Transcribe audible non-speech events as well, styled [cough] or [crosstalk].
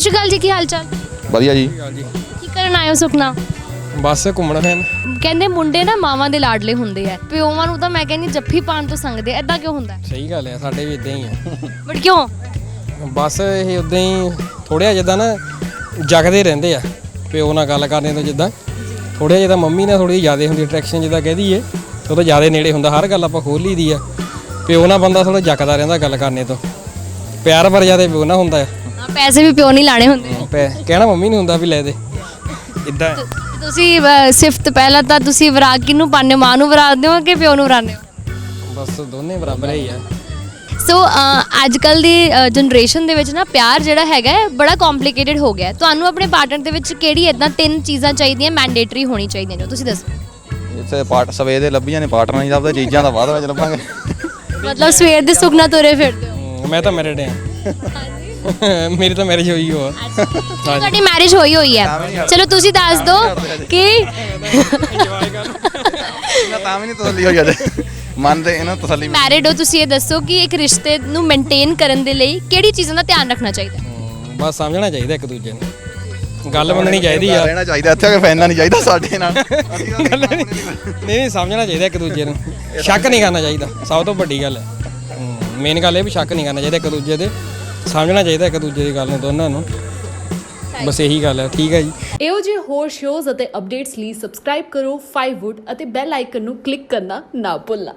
ਸ਼੍ਰੀ ਅਕਾਲ ਜੀ ਕੀ ਹਾਲ ਚਾਲ? ਵਧੀਆ ਜੀ। ਕੀ ਕਰਨ ਆਏ ਹੋ ਸੁਖਨਾ ਬਸ ਘੁੰਮਣ ਫਿਰਨ ਕਹਿੰਦੇ ਮੁੰਡੇ ਨਾ ਮਾਵਾਂ ਦੇ ਲਾਡਲੇ ਹੁੰਦੇ ਆ। ਪਿਓਵਾਂ ਨੂੰ ਤਾਂ ਮੈਂ ਕਹਿੰਦੀ ਜੱਫੀ ਪਾਣ ਤੋਂ ਸੰਗਦੇ ਐਦਾਂ ਕਿਉਂ ਹੁੰਦਾ? ਸਹੀ ਗੱਲ ਹੈ ਸਾਡੇ ਵੀ ਇਦਾਂ ਹੀ ਆ। ਬਟ ਕਿਉਂ? ਬਸ ਇਹ ਉਦਾਂ ਹੀ ਥੋੜਿਆ ਜਿੱਦਾਂ ਨਾ ਜਗਦੇ ਰਹਿੰਦੇ ਆ ਪਿਓ ਨਾਲ ਗੱਲ ਕਰਨੇ ਤੋਂ ਜਿੱਦਾਂ। ਥੋੜਿਆ ਜਿੱਦਾਂ ਮੰਮੀ ਨਾਲ ਥੋੜੀ ਜ਼ਿਆਦਾ ਹੁੰਦੀ ਅਟਰੈਕਸ਼ਨ ਜਿੱਦਾਂ ਕਹਿ ਦਈਏ ਉਹ ਤਾਂ ਜ਼ਿਆਦਾ ਨੇੜੇ ਹੁੰਦਾ ਹਰ ਗੱਲ ਆਪਾਂ ਖੋਲ ਲਈਦੀ ਆ। ਪਿਓ ਨਾਲ ਬੰਦਾ ਥੋੜਾ ਜੱਕਦਾ ਰਹਿੰਦਾ ਗੱਲ ਕਰਨੇ ਤੋਂ। ਪਿਆਰ ਭਰ ਜ਼ਿਆਦਾ ਪਿਓ ਨਾਲ ਹੁੰਦਾ ਆ। ਹਾਂ, ਪੈਸੇ ਵੀ ਪਿਓ ਨਹੀਂ ਲਾਣੇ ਹੁੰਦੇ। ਪੈ- ਕਹਿਣਾ ਮੰਮੀ ਨਹੀਂ ਹੁੰਦਾ ਵੀ ਲੈ ਦੇ। ਇਦਾਂ ਤੁਸੀਂ ਸਿਫਤ ਪਹਿਲਾਂ ਤਾਂ ਤੁਸੀਂ ਵਿਰਾਗ ਕਿਹਨੂੰ ਪਾਉਂਦੇ ਹੋ? ਮਾਂ ਨੂੰ ਵਿਰਾਗਦੇ ਹੋ ਕਿ ਪਿਓ ਨੂੰ ਵਿਰਾਗਦੇ ਹੋ? ਬਸ ਦੋਨੇ ਬਰਾਬਰ ਹੀ ਆ। ਸੋ ਅੱਜ ਕੱਲ ਦੀ ਜਨਰੇਸ਼ਨ ਦੇ ਵਿੱਚ ਨਾ ਪਿਆਰ ਜਿਹੜਾ ਹੈਗਾ ਹੈ, ਬੜਾ ਕੰਪਲਿਕੇਟਿਡ ਹੋ ਗਿਆ ਹੈ। ਤੁਹਾਨੂੰ ਆਪਣੇ ਪਾਰਟਨਰ ਦੇ ਵਿੱਚ ਕਿਹੜੀ ਇਦਾਂ ਤਿੰਨ ਚੀਜ਼ਾਂ ਚਾਹੀਦੀਆਂ ਮੈਂਡੇਟਰੀ ਹੋਣੀ ਚਾਹੀਦੀਆਂ ਨੇ? ਤੁਸੀਂ ਦੱਸੋ। ਇੱਥੇ ਪਾਰਟ ਸਵੇ ਦੇ ਲੱਭੀਆਂ ਨੇ ਪਾਰਟਨਰ ਨਹੀਂ ਲੱਭਦੇ ਚੀਜ਼ਾਂ ਦਾ ਬਾਅਦ ਵਿੱਚ ਲੱਭਾਂਗੇ। ਮਤਲਬ ਸਵੇਰ ਦੇ ਸੁਪਨਾ ਤੁਰੇ ਫਿਰਦੇ ਹੋ। ਹਮ, ਮੈਂ ਤਾਂ ਮੈਰਿਡ ਆ [laughs] ਮੇਰੀ ਤਾਂ ਮੈਰਿਜ ਹੋਈ ਹੋ ਤੁਹਾਡੀ ਮੈਰਿਜ ਹੋਈ ਹੋਈ ਹੈ ਚਲੋ ਤੁਸੀਂ ਦੱਸ ਦਿਓ ਕਿ ਇਹਨਾਂ ਤਾਂ ਵੀ ਨਹੀਂ ਤਸੱਲੀ ਹੋ ਜਾਂਦੇ ਮੰਨਦੇ ਇਹਨਾਂ ਨੂੰ ਤਸੱਲੀ ਮੈਰਿਡ ਹੋ ਤੁਸੀਂ ਇਹ ਦੱਸੋ ਕਿ ਇੱਕ ਰਿਸ਼ਤੇ ਨੂੰ ਮੇਨਟੇਨ ਕਰਨ ਦੇ ਲਈ ਕਿਹੜੀ ਚੀਜ਼ਾਂ ਦਾ ਧਿਆਨ ਰੱਖਣਾ ਚਾਹੀਦਾ? ਬਸ ਸਮਝਣਾ ਚਾਹੀਦਾ ਇੱਕ ਦੂਜੇ ਨੂੰ। ਗੱਲ ਮੰਨਣੀ ਚਾਹੀਦੀ ਆ। ਰਹਿਣਾ ਚਾਹੀਦਾ ਇੱਥੇ ਆ ਕੇ ਫੈਨਣਾ ਨਹੀਂ ਚਾਹੀਦਾ ਸਾਡੇ ਨਾਲ। ਨਹੀਂ ਨਹੀਂ ਸਮਝਣਾ ਚਾਹੀਦਾ ਇੱਕ ਦੂਜੇ ਨੂੰ। ਸ਼ੱਕ ਨਹੀਂ ਕਰਨਾ ਚਾਹੀਦਾ। ਸਭ ਤੋਂ ਵੱਡੀ ਗੱਲ ਹੈ। ਮੇਨ ਗੱਲ ਇਹ ਵੀ ਸ਼ੱਕ ਨਹੀਂ ਕਰਨਾ ਚਾਹੀਦਾ ਇੱਕ ਦੂਜੇ ਦੇ। ਸਮਝਣਾ ਚਾਹੀਦਾ ਇੱਕ ਦੂਜੇ ਦੀ ਗੱਲ ਨੂੰ ਦੋਨਾਂ ਨੂੰ। ਬਸ ਇਹੀ ਗੱਲ ਹੈ ਠੀਕ ਹੈ ਜੀ। ਇਹੋ ਜਿਹੇ ਹੋਰ ਸ਼ੋਜ਼ ਅਤੇ ਅਪਡੇਟਸ ਲਈ ਸਬਸਕ੍ਰਾਈਬ ਕਰੋ 5 ਵੁੱਡ ਅਤੇ ਬੈਲ ਆਈਕਨ ਨੂੰ ਕਲਿੱਕ ਕਰਨਾ ਨਾ ਭੁੱਲਣਾ।